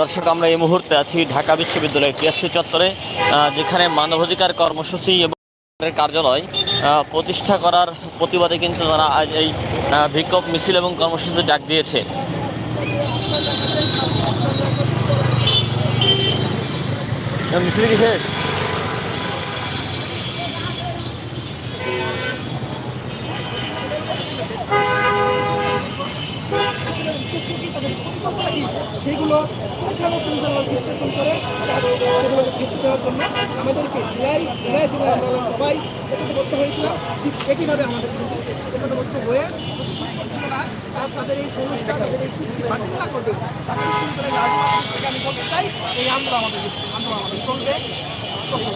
দর্শক, আমরা এই মুহূর্তে আছি ঢাকা বিশ্ববিদ্যালয়ের টিএসসি চত্বরে যেখানে মানবাধিকার কর্মসূচি এবং কার্যালয় প্রতিষ্ঠা করার প্রতিবাদে কিন্তু তারা আজ এই বিক্ষোভ মিছিল এবং কর্মসূচি ডাক দিয়েছে। মিছিল কি শেষ? সুন্দর বিশ্লেষণ করে দেওয়ার জন্য আমাদেরকে জেআই জেলায় জেলায় আমরা সবাই একত্রবদ্ধ হয়েছিল ঠিক একইভাবে আমাদের কিন্তু একত্রবদ্ধ হয়ে তাদের এই সংস্থা তাদের এই চুক্তি বাতিল করবে তাদের শুরু করে আমি বলতে চাই, এই আন্দোলন আমাদের আন্দোলন আমাদের চলবে চলবে।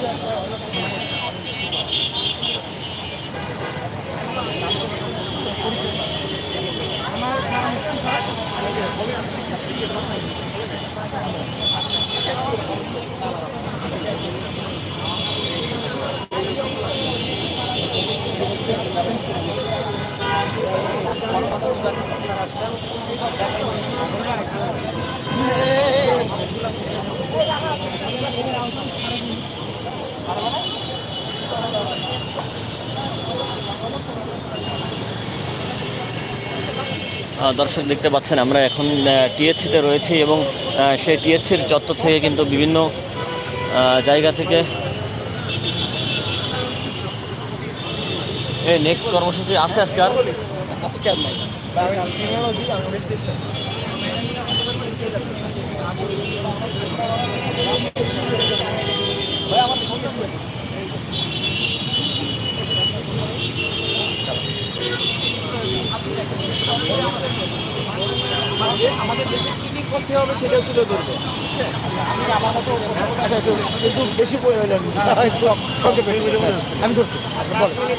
দর্শক দেখতে পাচ্ছেন, আমরা এখন টিএসসিতে রয়েছি এবং সেই টিএসসির চত্বর থেকে কিন্তু বিভিন্ন জায়গা থেকে এই নেক্সট কর্মসূচি আছে আজকে আর? আজকে আমাদের দেশে কি কি করতে হবে সেটাও তুলে ধরবো। আমি আমার মতো আচ্ছা একটু একটু বেশি বই হইলেন আমি ধরছি।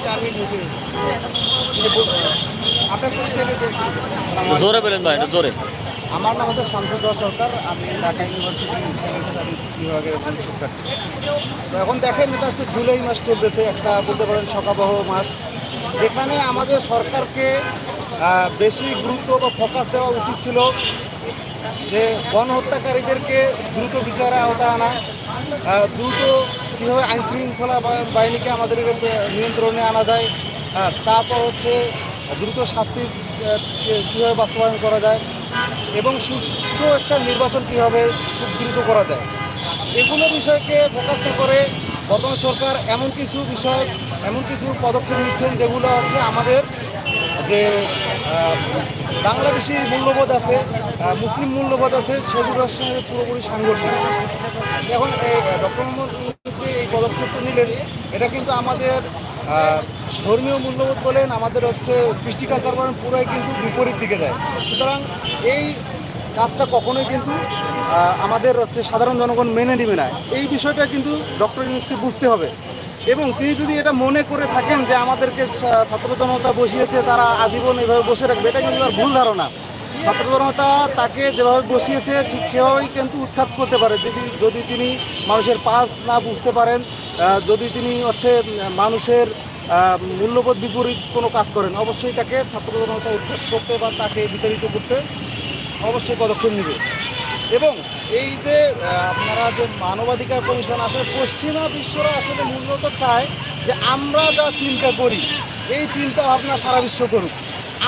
চার মিনিট হয়েছে। আপনার পরিচয়টা দিয়ে শুরু করুন। জোরে বলেন ভাই জোরে। আমার নাম হচ্ছে শামসুদ্দোয়া সরকার আমি ঢাকা ইউনিভার্সিটি ইসলামিক স্টাডিজ বিভাগের একজন শিক্ষার্থী। তো এখন দেখেন এটা হচ্ছে জুলাই মাস চলতেছে একটা বলতে পারেন শকাবহ মাস। যেখানে আমাদের সরকারকে বেশি গুরুত্ব বা ফোকাস দেওয়া উচিত ছিল যে গণহত্যাকারীদেরকে দ্রুত বিচারে আওতা আনা দ্রুত কীভাবে আইন শৃঙ্খলা বাহিনীকে আমাদের নিয়ন্ত্রণে আনা যায় তারপর হচ্ছে দ্রুত শাস্তি কীভাবে বাস্তবায়ন করা যায় এবং সুস্থ একটা নির্বাচন কীভাবে খুব দ্রুত করা যায়। এগুলো বিষয়কে ফোকাস না করে বর্তমান সরকার এমন কিছু বিষয়, এমন কিছু পদক্ষেপ নিচ্ছেন যেগুলো হচ্ছে আমাদের যে বাংলাদেশি মূল্যবোধ আছে মুসলিম মূল্যবোধ আছে সেগুলোর সঙ্গে পুরোপুরি সাংঘর্ষিক। এখন এই ডক্টর মোহাম্মদ যে এই পদক্ষেপটা নিলেন, এটা কিন্তু আমাদের ধর্মীয় মূল্যবোধ বলেন, আমাদের হচ্ছে কৃষ্টি কালচার বলেন, পুরোই কিন্তু বিপরীত দিকে যায়। সুতরাং এই কাজটা কখনোই কিন্তু আমাদের হচ্ছে সাধারণ জনগণ মেনে নেবে না। এই বিষয়টা কিন্তু ডক্টর ইউনুসকে বুঝতে হবে। এবং তিনি যদি এটা মনে করে থাকেন যে আমাদেরকে ছাত্র জনতা বসিয়েছে, তারা আজীবন এভাবে বসে রাখবে, এটা কিন্তু তার ভুল ধারণা। ছাত্র জনতা তাকে যেভাবে বসিয়েছে, ঠিক সেভাবেই কিন্তু উৎখাত করতে পারে। যদি যদি তিনি মানুষের পাস না বুঝতে পারেন যদি তিনি হচ্ছে মানুষের মূল্যবোধ বিপরীত কোনো কাজ করেন, অবশ্যই তাকে ছাত্র জনতা উৎখাত করতে বা তাকে বিতাড়িত করতে অবশ্যই পদক্ষেপ নেবে। এবং এই যে আপনারা যে মানবাধিকার কমিশন আসলে পশ্চিমা বিশ্বরা আসলে মূলত চায় যে আমরা যা চিন্তা করি, এই চিন্তা ভাবনা সারা বিশ্ব করুক।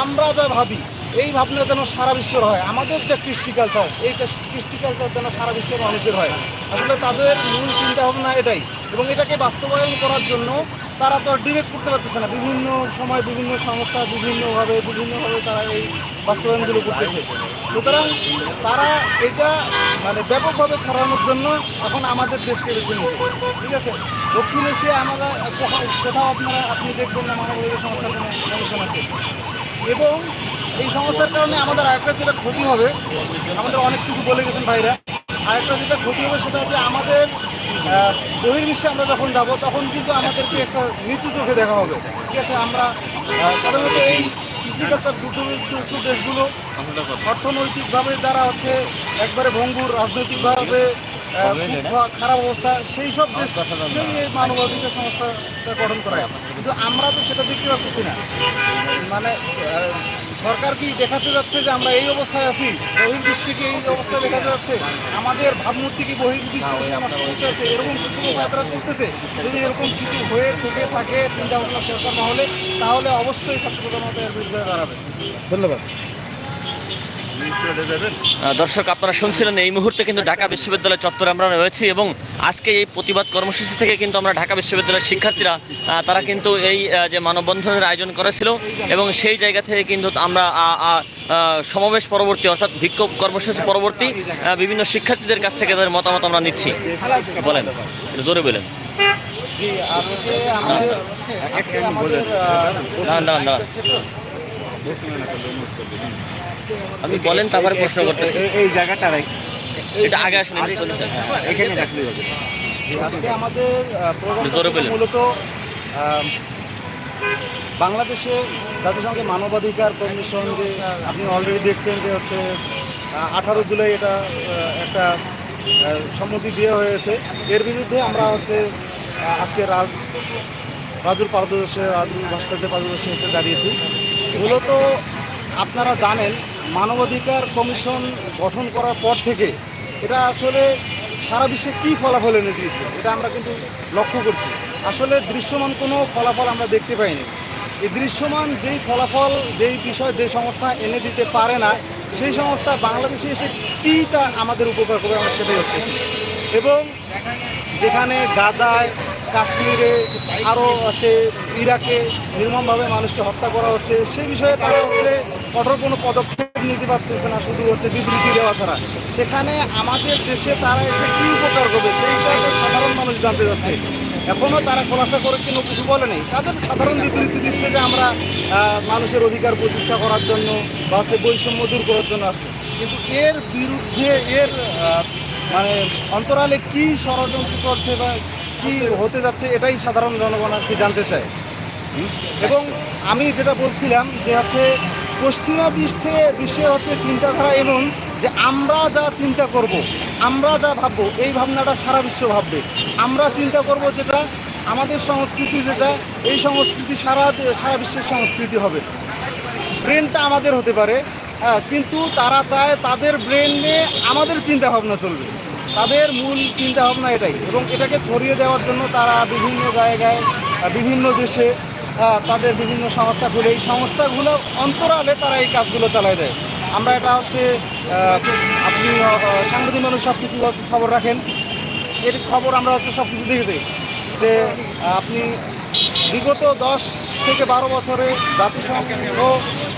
আমরা যা ভাবি, এই ভাবনা যেন সারা বিশ্বের হয়। আমাদের যে কৃষ্টি কালচার এই কৃষ্টি কালচার যেন সারা বিশ্বের মানুষের হয়। আসলে তাদের মূল চিন্তা ভাবনা এটাই। এবং এটাকে বাস্তবায়ন করার জন্য তারা তো ডিরেক্ট করতে পারতেছে না। বিভিন্ন সময় বিভিন্ন সংস্থা বিভিন্নভাবে বিভিন্নভাবে তারা এই বাস্তবায়নগুলো করতেছে। সুতরাং তারা এটা মানে ব্যাপকভাবে ছড়ানোর জন্য এখন আমাদের দেশকে বেছে নিয়েছে। ঠিক আছে? দক্ষিণ এশিয়া আমরা কোথাও আপনারা, আপনি দেখবেন না মানবাধিকার সংস্থার কোনো কমিশন আছে। এবং এই সংস্থার কারণে আমাদের আরেকটা যেটা ক্ষতি হবে, আমাদের অনেক কিছু বলে গেছেন ভাইরা। আরেকটা যেটা ক্ষতি হবে সেটা হচ্ছে আমাদের বহির্বিশ্বে আমরা যখন যাব, তখন কিন্তু আমাদেরকে একটা নিচু চোখে দেখা হবে। ঠিক আছে, আমরা সাধারণত এই কৃষ্টিকালচার যুদ্ধ দেশগুলো অর্থনৈতিকভাবে যারা হচ্ছে একবারে ভঙ্গুর, রাজনৈতিকভাবে খারাপ অবস্থা, সেই সব দেশ, সেই মানবাধিকার সংস্থা গঠন করা কিন্তু আমরা তো সেটা দেখতে পাচ্ছি না। মানে সরকার কি দেখাতে যাচ্ছে যে আমরা এই অবস্থায় আছি? বহির্বিশ্বে কি এই অবস্থা দেখাতে যাচ্ছে? আমাদের ভাবমূর্তি কি বহির্বিশ্বে নষ্ট করতে এরকম চলতেছে? যদি এরকম কিছু হয়ে থেকে থাকে চিন্তা ভাবনা সরকার মহলে তাহলে অবশ্যই ছাত্র এর বিরুদ্ধে দাঁড়াবে। ধন্যবাদ। দর্শক আপনারা শুনছিলেন এই মুহূর্তে কিন্তু ঢাকা বিশ্ববিদ্যালয় চত্বরে আমরা রয়েছি এবং আজকে এই প্রতিবাদ কর্মসূচি থেকে কিন্তু আমরা ঢাকা বিশ্ববিদ্যালয়ের শিক্ষার্থীরা তারা কিন্তু এই যে মানববন্ধনের আয়োজন করেছিল এবং সেই জায়গা থেকে কিন্তু আমরা সমাবেশ পরবর্তী অর্থাৎ বিক্ষোভ কর্মসূচি পরবর্তী বিভিন্ন শিক্ষার্থীদের কাছ থেকে তাদের মতামত আমরা নিচ্ছি। বলেন, জোরে বলেন। আপনি বলেন, তারপরে প্রশ্ন করতেছি। এই জায়গাটা এটা আগে এখানে রাখলেই হবে। আজকে আমাদের বলেন। মূলত বাংলাদেশে জাতিসংঘের মানবাধিকার কমিশন যে আপনি অলরেডি দেখছেন যে হচ্ছে আঠারো জুলাই এটা একটা সম্মতি দেওয়া হয়েছে। এর বিরুদ্ধে আমরা হচ্ছে আজকে রাজ রাজুর পারদর্শে রাজুর ভাস্কর্যের পারদর্শে এসে দাঁড়িয়েছি। মূলত আপনারা জানেন মানবাধিকার কমিশন গঠন করার পর থেকে এটা আসলে সারা বিশ্বে কী ফলাফল এনে দিয়েছে এটা আমরা কিন্তু লক্ষ্য করছি। আসলে দৃশ্যমান কোনো ফলাফল আমরা দেখতে পাইনি। এই দৃশ্যমান যেই ফলাফল, যেই বিষয়, যে সংস্থা এনে দিতে পারে না, সেই সংস্থা বাংলাদেশে এসে কী আমাদের উপকার করে আমরা সেটাই হচ্ছে এবং যেখানে গাজায় কাশ্মীরে আরও আছে ইরাকে নির্মমভাবে মানুষকে হত্যা করা হচ্ছে, সেই বিষয়ে তারা হচ্ছে কঠোর কোনো পদক্ষেপ নিতে পারতেছে না, শুধু হচ্ছে বিবৃতি দেওয়া ছাড়া। সেখানে আমাদের দেশে তারা এসে কী উপকার করবে, সেইটা তো সাধারণ মানুষ জানতে যাচ্ছে এখনও তারা খোলাসা করে কোনো কিছু বলে নেই। তাদের সাধারণ বিবৃতি দিচ্ছে যে আমরা মানুষের অধিকার প্রতিষ্ঠা করার জন্য বা হচ্ছে বৈষম্য দূর করার জন্য আসব কিন্তু এর বিরুদ্ধে, এর মানে অন্তরালে কি ষড়যন্ত্র চলছে বা কি হতে যাচ্ছে এটাই সাধারণ জনগণ আর কি জানতে চায়। এবং আমি যেটা বলছিলাম যে হচ্ছে পশ্চিমা বিশ্বে বিশ্বে হচ্ছে চিন্তাধারা এমন যে আমরা যা চিন্তা করব, আমরা যা ভাববো, এই ভাবনাটা সারা বিশ্ব ভাববে। আমরা চিন্তা করব যেটা আমাদের সংস্কৃতি যেটা, এই সংস্কৃতি সারা সারা বিশ্বের সংস্কৃতি হবে। ব্রেনটা আমাদের হতে পারে কিন্তু তারা চায় তাদের ব্রেনে আমাদের চিন্তা ভাবনা চলবে। তাদের মূল চিন্তা ভাবনা এটাই এবং এটাকে ছড়িয়ে দেওয়ার জন্য তারা বিভিন্ন জায়গায় বিভিন্ন দেশে তাদের বিভিন্ন সংস্থা খুলে, এই সংস্থাগুলো অন্তরালে তারা এই কাজগুলো চালায় দেয়। আমরা এটা হচ্ছে আপনি সাংবাদিক মানুষ সব কিছু খবর রাখেন। এর খবর আমরা হচ্ছে সব কিছু দেখে দিই। যে, আপনি বিগত দশ থেকে বারো বছরে জাতিসংঘ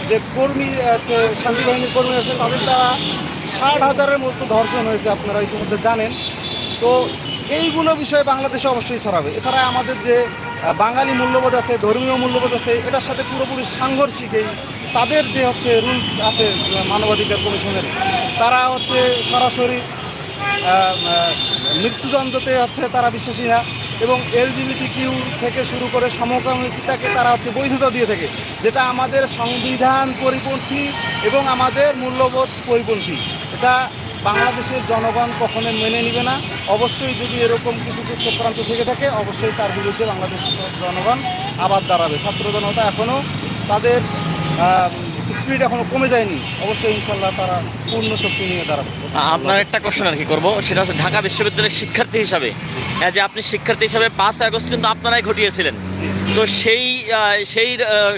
যে কর্মী আছে শান্তি বাহিনীর কর্মী আছে, তাদের দ্বারা ষাট হাজারের মতো ধর্ষণ হয়েছে আপনারা ইতিমধ্যে জানেন। তো এইগুলো বিষয়ে বাংলাদেশে অবশ্যই ছড়াবে। এছাড়া আমাদের যে বাঙালি মূল্যবোধ আছে, ধর্মীয় মূল্যবোধ আছে, এটার সাথে পুরোপুরি সাংঘর্ষিক এই তাদের যে হচ্ছে রুলস আছে, মানবাধিকার কমিশনের, তারা হচ্ছে সরাসরি মৃত্যুদণ্ডতে হচ্ছে তারা বিশ্বাসী না। এবং এলজিবিটি কিউ থেকে শুরু করে সমকামিতাকে তারা হচ্ছে বৈধতা দিয়ে থাকে, যেটা আমাদের সংবিধান পরিপন্থী এবং আমাদের মূল্যবোধ পরিপন্থী। এটা বাংলাদেশের জনগণ কখনো মেনে নেবে না। অবশ্যই যদি এরকম কিছু চক্রান্ত থেকে থাকে, অবশ্যই তার বিরুদ্ধে বাংলাদেশের জনগণ আবার দাঁড়াবে। ছাত্র জনতা এখনও তাদের স্পিড এখনও কমে যায়নি। অবশ্যই ইনশাল্লাহ তারা পূর্ণ শক্তি নিয়ে দাঁড়াবে আপনার একটা কোশ্চেন আর কি করব সেটা হচ্ছে ঢাকা বিশ্ববিদ্যালয়ের শিক্ষার্থী হিসাবে। যে আপনি শিক্ষার্থী হিসাবে পাঁচ আগস্ট কিন্তু আপনারাই ঘটিয়েছিলেন। তো সেই সেই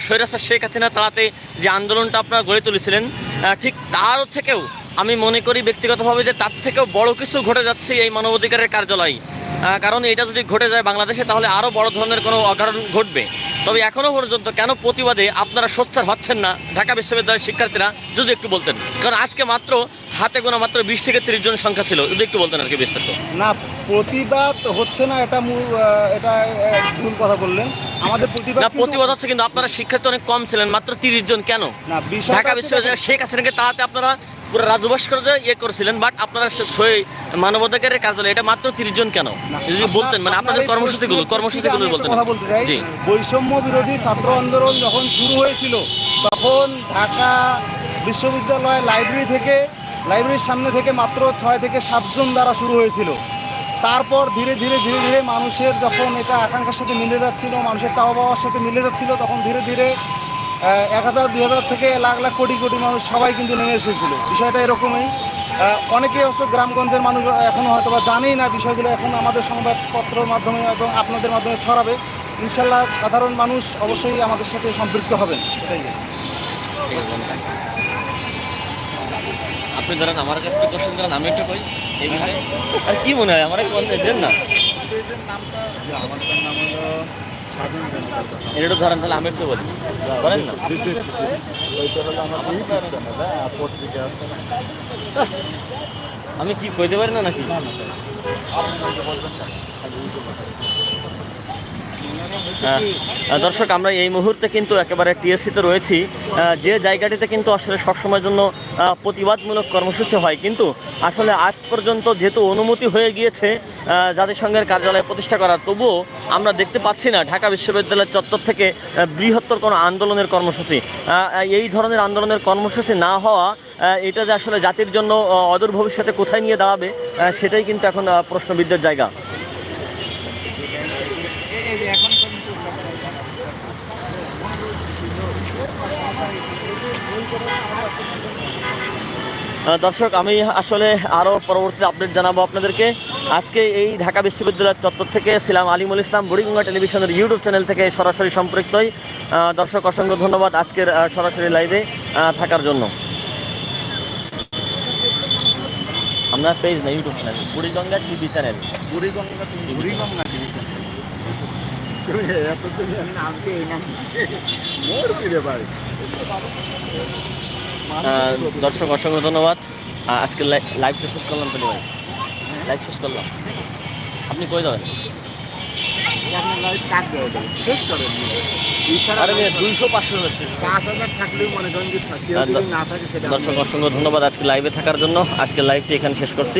স্বৈরাচার শেখ হাসিনা তাড়াতে যে আন্দোলনটা আপনারা গড়ে তুলেছিলেন ঠিক তার থেকেও আমি মনে করি ব্যক্তিগতভাবে যে তার থেকেও বড় কিছু ঘটে যাচ্ছে এই মানবাধিকারের কার্যালয়। কারণ এটা যদি ঘটে যায় বাংলাদেশে তাহলে আরও বড় ধরনের কোনো অকারণ ঘটবে। তবে এখনও পর্যন্ত কেন প্রতিবাদে আপনারা সোচ্চার হচ্ছেন না? ঢাকা বিশ্ববিদ্যালয়ের শিক্ষার্থীরা যদি একটু বলতেন। কারণ আজকে মাত্র হাতে গোনা মাত্র বিশ থেকে তিরিশ জন সংখ্যা ছিল। যদি একটু বলতেন আর কি বিস্তারিত। না প্রতিবাদ হচ্ছে না এটা মূল এটা ভুল কথা বললেন। আমাদের প্রতিবাদ না প্রতিবাদ হচ্ছে কিন্তু আপনারা শিক্ষার্থী অনেক কম ছিলেন মাত্র তিরিশ জন। কেন? ঢাকা বিশ্ববিদ্যালয় শেখ হাসিনাকে তাড়াতে আপনারা পুরো ভাস্কর্য ইয়ে করেছিলেন বাট আপনারা সই মানবাধিকারের এটা মাত্র তিরিশ জন কেন? যদি বলতেন মানে আপনাদের কর্মসূচিগুলো কর্মসূচিগুলো বলতেন। কথা বলতে চাই। জি। বৈষম্য বিরোধী ছাত্র আন্দোলন যখন শুরু হয়েছিল তখন ঢাকা বিশ্ববিদ্যালয় লাইব্রেরি থেকে লাইব্রেরির সামনে থেকে মাত্র ছয় থেকে সাতজন দ্বারা শুরু হয়েছিল। তারপর ধীরে ধীরে ধীরে ধীরে মানুষের যখন এটা আকাঙ্ক্ষার সাথে মিলে যাচ্ছিল মানুষের চাওয়া পাওয়ার সাথে মিলে যাচ্ছিল তখন ধীরে ধীরে এক হাজার দুই হাজার থেকে লাখ লাখ কোটি কোটি মানুষ সবাই কিন্তু নেমে এসেছিল। বিষয়টা এরকমই। অনেকেই অবশ্য গ্রামগঞ্জের মানুষ এখনও হয়তো বা জানেই না বিষয়গুলো এখন আমাদের সংবাদপত্রের মাধ্যমে এবং আপনাদের মাধ্যমে ছড়াবে। ইনশাল্লাহ সাধারণ মানুষ অবশ্যই আমাদের সাথে সম্পৃক্ত হবেন। এটাই। আপনি ধরেন আমার কাছে কোশ্চেন করেন আমি একটু কই এই বিষয়ে? আর কি মনে হয়? আমার দেন না। এটা একটু ধরেন তাহলে আমি একটু বলি বলেন না? আমি কি কইতে পারি না নাকি? হ্যাঁ, দর্শক আমরা এই মুহূর্তে কিন্তু একেবারে টিএসসিতে রয়েছি। যে জায়গাটিতে কিন্তু আসলে সবসময়ের জন্য প্রতিবাদমূলক কর্মসূচি হয়। কিন্তু আসলে আজ পর্যন্ত যেহেতু অনুমতি হয়ে গিয়েছে জাতিসংঘের কার্যালয় প্রতিষ্ঠা করার তবুও আমরা দেখতে পাচ্ছি না ঢাকা বিশ্ববিদ্যালয়ের চত্বর থেকে বৃহত্তর কোনো আন্দোলনের কর্মসূচি। এই ধরনের আন্দোলনের কর্মসূচি না হওয়া এটা যে আসলে জাতির জন্য অদূর ভবিষ্যতে কোথায় নিয়ে দাঁড়াবে সেটাই কিন্তু এখন আহ, প্রশ্নবিদ্ধের জায়গা। দর্শক আমি আসলে আরও পরবর্তী আপডেট জানাব আপনাদেরকে। আজকে এই ঢাকা বিশ্ববিদ্যালয়ের চত্বর থেকে ছিলাম আলিমুল ইসলাম বুড়িগঙ্গা টেলিভিশনের ইউটিউব চ্যানেল থেকে সরাসরি সম্পৃক্তই। দর্শক অসংখ্য ধন্যবাদ আজকের সরাসরি লাইভে থাকার জন্য। আমরা পেজ না YouTube channel Buriganga TV channel. Buriganga Buriganga নামকে এই নাম? মোর দিলে ভাই। আহ, দর্শক, অসংখ্য ধন্যবাদ। আজকে লাইভটা শেষ করলাম তাহলে ভাই? লাইভ শেষ করলাম। আপনি কই যাবেন? দর্শক, অসংখ্য ধন্যবাদ আজকে লাইভে থাকার জন্য। আজকে লাইভটি এখানে শেষ করছি।